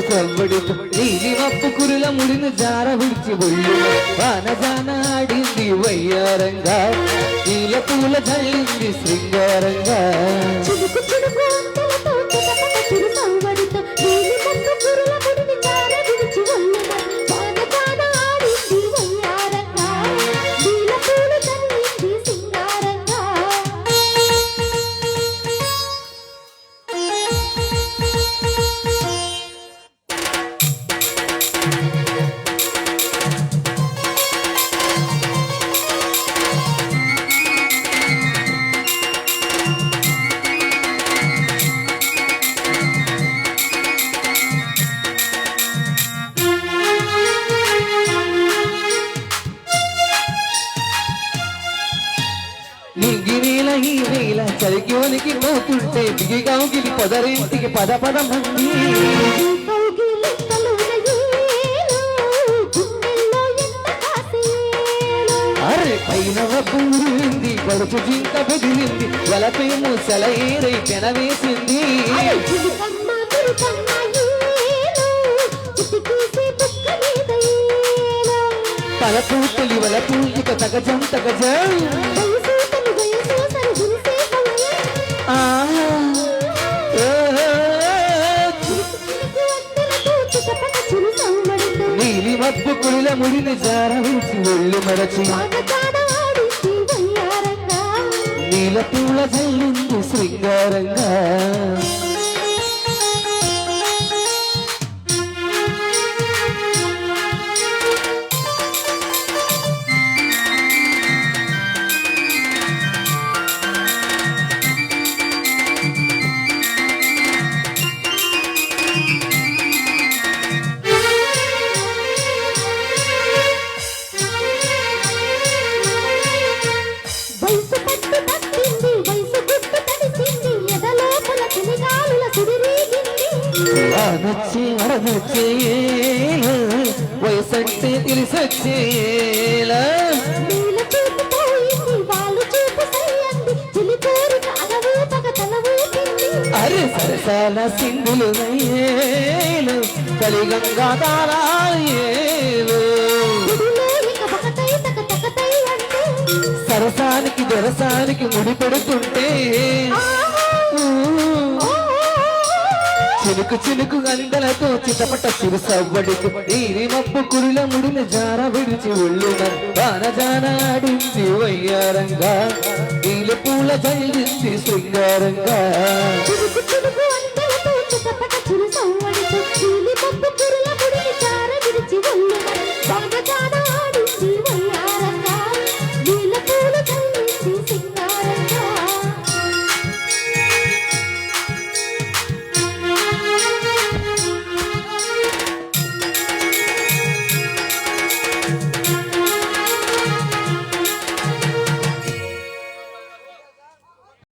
సవ్వడితో నీలి మప్పు కురుల ముడిని జార విడిచి ఒళ్ళు. వానజాన ఆడింది వయ్యారంగా. నీల పూల జల్లింది శృంగారంగా. ఈ నీల చలికోనికి పోతుంటే దిగిగాగిలి పొదరింటికి పద పద. మంది అరే పైన పూరింది గడుపు జింక బెదిలింది వలపేము సెలయేరై పెనవేసింది. చిలుకమ్మ తురుకమ్మ ఏలు చిటికేసి తొలి వలపు ఇక తగజం తగజం. నీలి మబ్బు కుడిల ముడిని జార విడిచి ఒళ్ళు మరచి. నీల పూల జల్లింది శృంగారంగా. కోరిక అలవూపక తల ఊపింది అరే సరసాల సింధులు ఏలు కలిగంగా తారాయేలు సరసానికి దొరసానికి ముడి పెడుతుంటే చినుకు చినుకు గంటలతో చిటపట చిరు సవ్వడికి. మప్పు కురుల ముడిన జార విడిచి ఒళ్ళున వానజాన ఆడింది వయ్యారంగా. నీల పూల జల్లించి శృంగారంగా. చిరుకు